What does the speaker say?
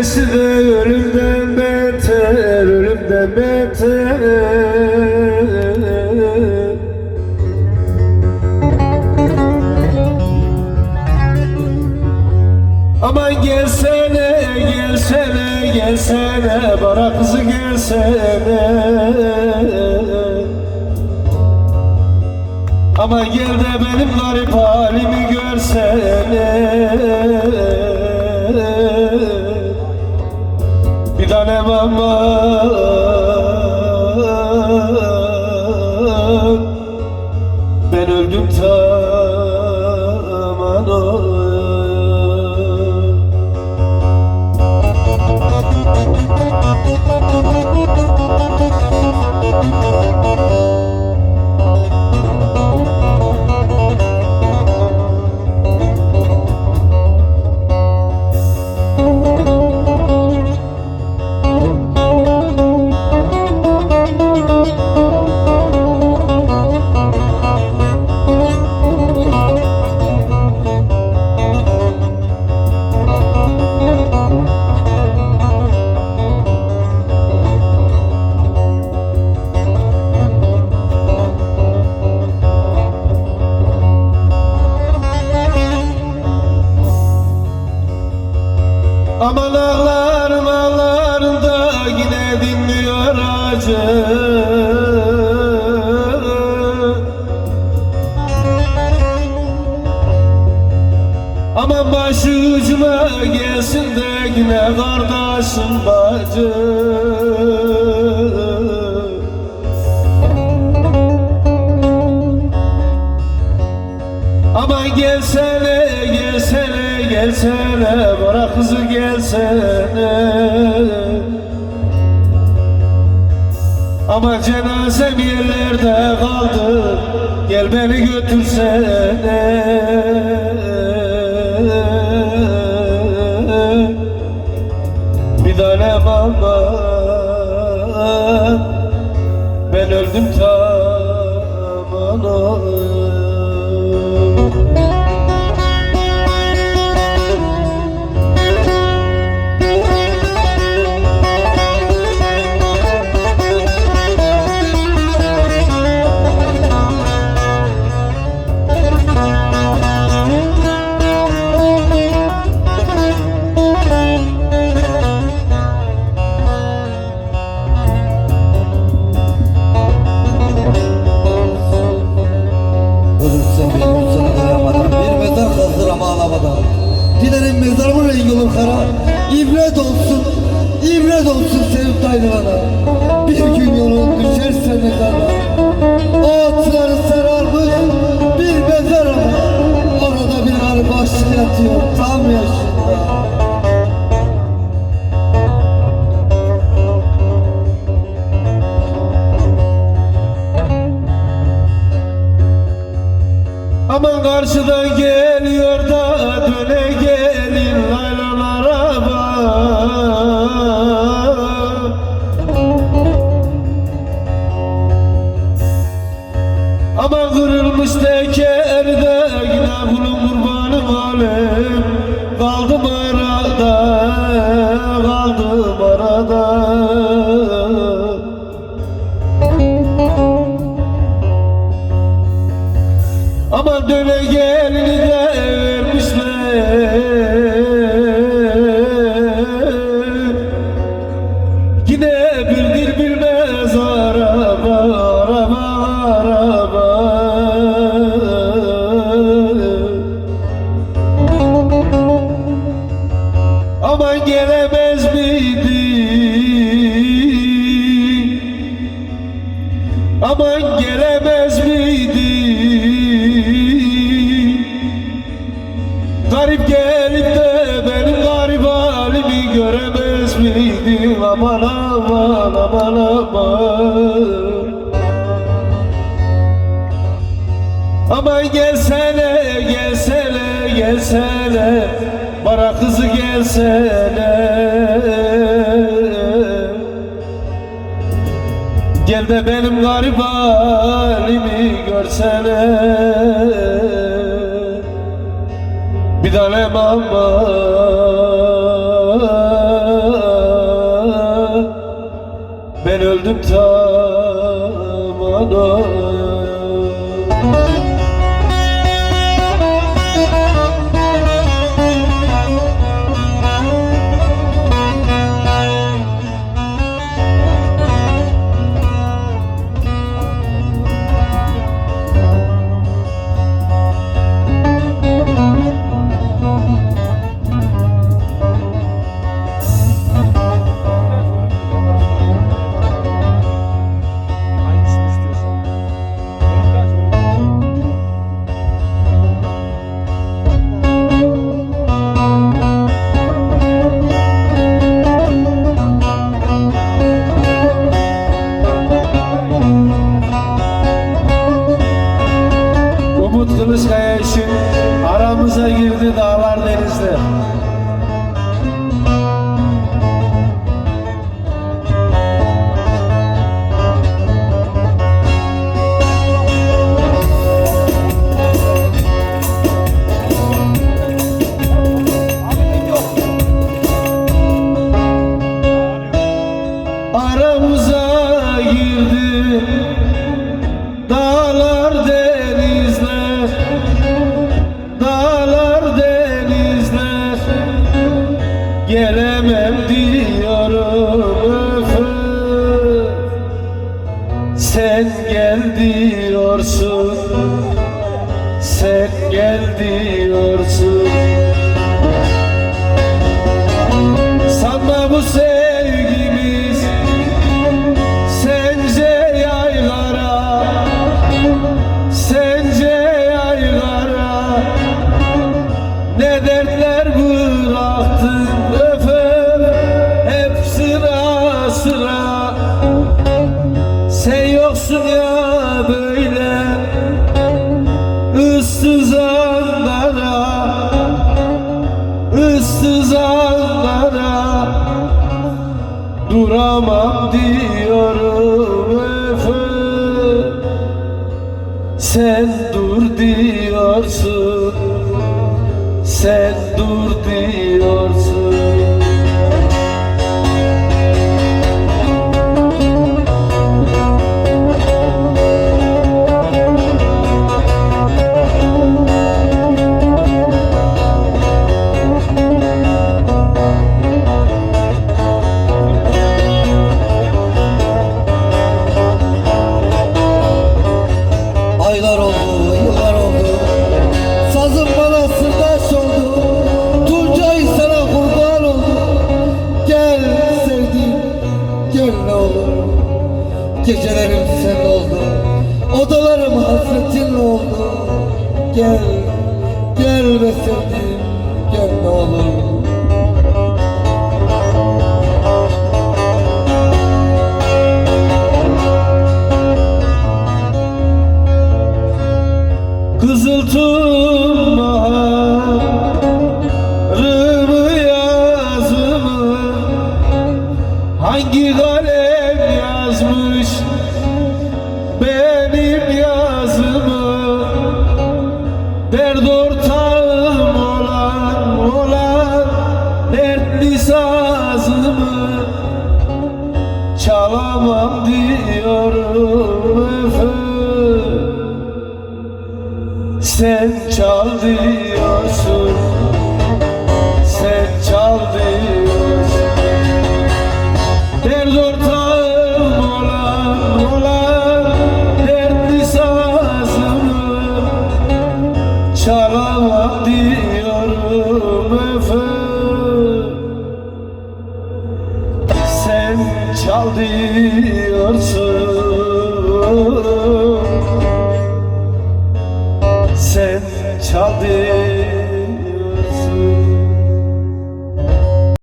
Böylesi de ölümden beter, ölümden beter. Aman gelsene, gelsene, gelsene Bana kızı gelsene. Ama gel de benim garip halimi görsene Bir tanem aman Ben öldüm tamam Aman ağlarım ağlarım da yine dinmiyor acı. Aman başı ucuma gelsin de yine kardeşim bacı gelsene, Bana kızı gelsene. Ama cenazem yerlerde kaldı Gel beni götürsene Dilerim mezarımın rengi olur kara. İbret olsun ibret olsun sevip dayanana. Bir gün yolun düşerse mezara. O atları sararmış bir mezar ama Orada bir arı başlık yatıyor tam yaşında. Aman karşıdan geliyor Tekerde yine kulun kurbanım alem Kaldım arada, kaldım arada Aman döne gelini de Garip gelip de benim garip halimi göremez miydi Aman aman aman aman. Aman gelsene gelsene gelsene. Bana kızı gelsene. Gel de benim garip halimi görsene bir tane baba. Ben öldüm tamam dağlar denizli. duramam diyorum öfe Sen dur diyorsun Sen dur diyorsun. Gecelerim sen oldu. Odalarım hasretinle oldu? Gel Gel be sevdiğim Gel ne olur. Sen çal diyorsun Sen çal diyorsun